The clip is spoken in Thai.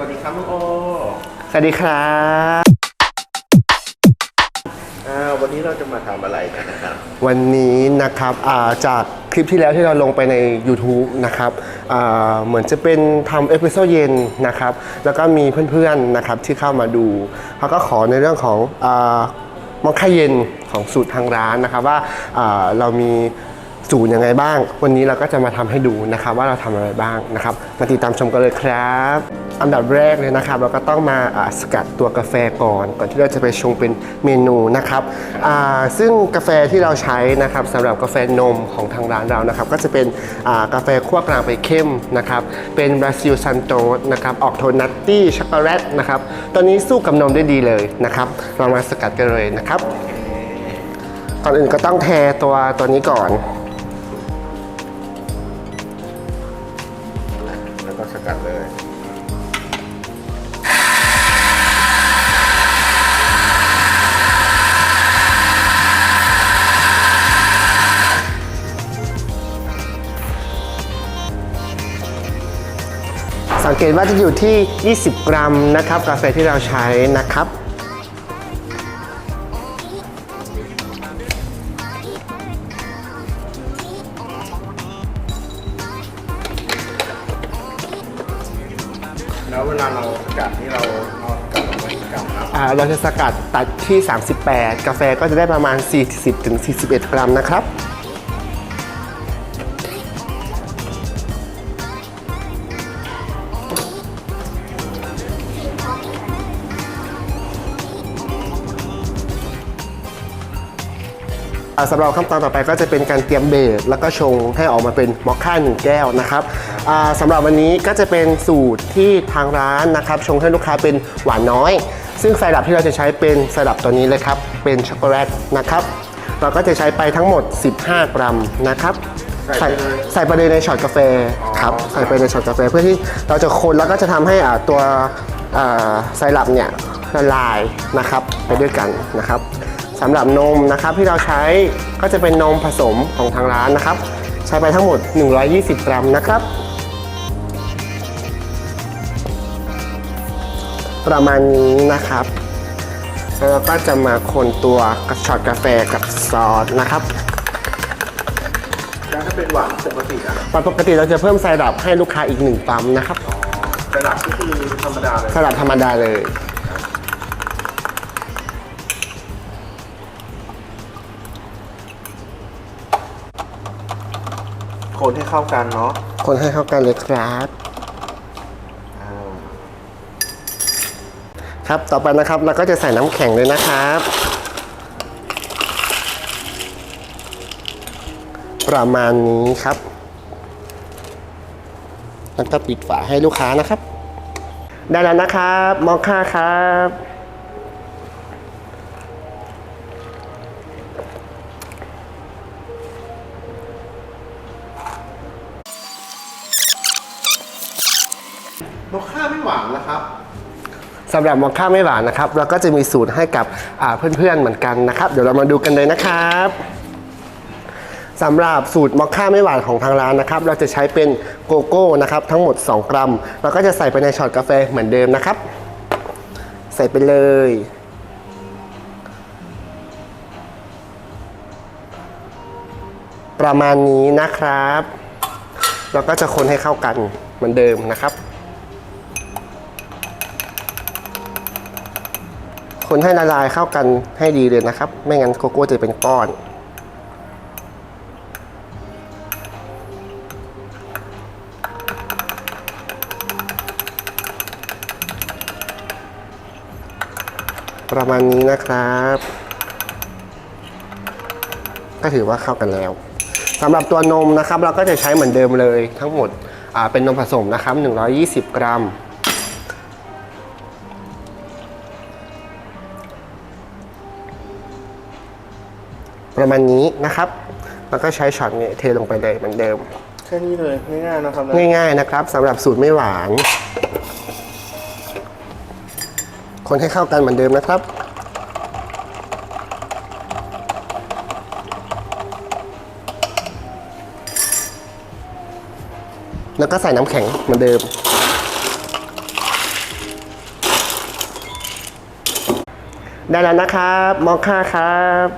วัสดีครับน้องโอสวัสดีครับอ่าวันนี้เราจะมาทำอะไรกันนะครับ วันนี้นะครับอ่าจากคลิปที่แล้วที่เราลงไปใน YouTube นะครับอ่าเหมือนจะเป็นทำเอพิโซดเย็นนะครับ แล้วก็มีเพื่อนๆนะครับที่เข้ามาดูเขาก็ขอในเรื่องของอามอคค่าเย็นของสูตรทางร้านนะครับว่าอ่าเรามี สูตรยังไงบ้าง วันนี้เราก็จะมาทำให้ดูนะครับว่าเราทำอะไรบ้างนะครับ มาติดตามชมกันเลยครับ อันดับแรกเลยนะครับ เราก็ต้องมาสกัดตัวกาแฟก่อน ก่อนที่เราจะไปชงเป็นเมนูนะครับซึ่งกาแฟที่เราใช้นะครับสำหรับกาแฟนมของทางร้านเรานะครับ ก็จะเป็นกาแฟคั่วกลางไปเข้มนะครับ เป็นบราซิลซันโตสนะครับออกโทนนัตตี้ช็อกโกแลตนะครับตัวนี้สู้กับนมได้ดีเลยนะครับเรามาสกัดกันเลยนะครับก่อนอื่นก็ต้องเทตัวตัวนี้ก่อน ก็สกัดเลยสังเกตว่าจะอยู่ที่ 20 กรัมนะครับ กาแฟที่เราใช้นะครับ แล้วเวลาเราสกัดนี่เราเอาสกัดออกมากี่กรัมครับอ่าเราจะสกัดตัดที่ 38 กาแฟก็จะได้ประมาณ 40-41 กรัมนะครับ สำหรับขั้นตอนต่อไปก็จะเป็นการเตรียมเบสแล้วก็ชงให้ออกมาเป็นมอคค่าหนึ่งแก้วนะครับอ่าสำหรับวันนี้ก็จะเป็นสูตรที่ทางร้านนะครับชงให้ลูกค้าเป็นหวานน้อย ซึ่งไซรัปที่เราจะใช้เป็นไซรัปตัวนี้เลยครับเป็นช็อกโกแลตนะครับเราก็จะใช้ไปทั้งหมด 15 กรัมนะครับใส่ไปเลยใส่ไปเลยในช็อตกาแฟครับใส่ไปในช็อตกาแฟเพื่อที่เราจะคนแล้วก็จะทำให้อ่าตัวอ่าไซรัปเนี่ยละลายนะครับไปด้วยกันนะครับ สำหรับนมนะครับที่เราใช้ก็จะเป็นนมผสมของทางร้านนะครับ ใช้ไปทั้งหมด 120 กรัมนะครับ ประมาณนี้นะครับแล้วเราก็จะมาคนตัวกระช็อตกาแฟกับซอสนะครับแล้วถ้าเป็นหวานปกติอะตอนปกติเราจะเพิ่มไซรัปให้ลูกค้าอีกหนึ่งปั๊มนะครับสลัดก็คือธรรมดาเลยไซรัปธรรมดาเลย คนให้เข้ากันเนาะคนให้เข้ากันเลยครับอ่าครับต่อไปนะครับเราก็จะใส่น้ำแข็งเลยนะครับ ประมาณนี้ครับ แล้วก็ปิดฝาให้ลูกค้านะครับ ได้แล้วนะครับ มอคค่าครับ มอคค่าไม่หวานนะครับสำหรับมอคค่าไม่หวานนะครับ เราก็จะมีสูตรให้กับเพื่อนๆเหมือนกันนะครับ เดี๋ยวเรามาดูกันเลยนะครับสำหรับสูตรมอคค่าไม่หวานของทางร้านนะครับ เราจะใช้เป็นโกโก้นะครับทั้งหมด 2 กรัม เราก็จะใส่ไปในช็อตกาแฟเหมือนเดิมนะครับ ใส่ไปเลย ประมาณนี้นะครับ เราก็จะคนให้เข้ากันเหมือนเดิมนะครับ คนให้ละลายเข้ากันให้ดีเลยนะครับ ไม่งั้นโกโก้จะเป็นก้อนประมาณนี้นะครับ ก็ถือว่าเข้ากันแล้วสำหรับตัวนมนะครับ เราก็จะใช้เหมือนเดิมเลยทั้งหมดเป็นนมผสมนะครับ 120 กรัม ประมาณนี้นะครับ แล้วก็ใช้ช็อตเนี่ยเทลงไปเลยเหมือนเดิม แค่นี้เลยง่ายๆนะครับง่ายๆนะครับสำหรับสูตรไม่หวาน คนให้เข้ากันเหมือนเดิมนะครับแล้วก็ใส่น้ำแข็งเหมือนเดิม ได้แล้วนะครับ มอคค่าครับ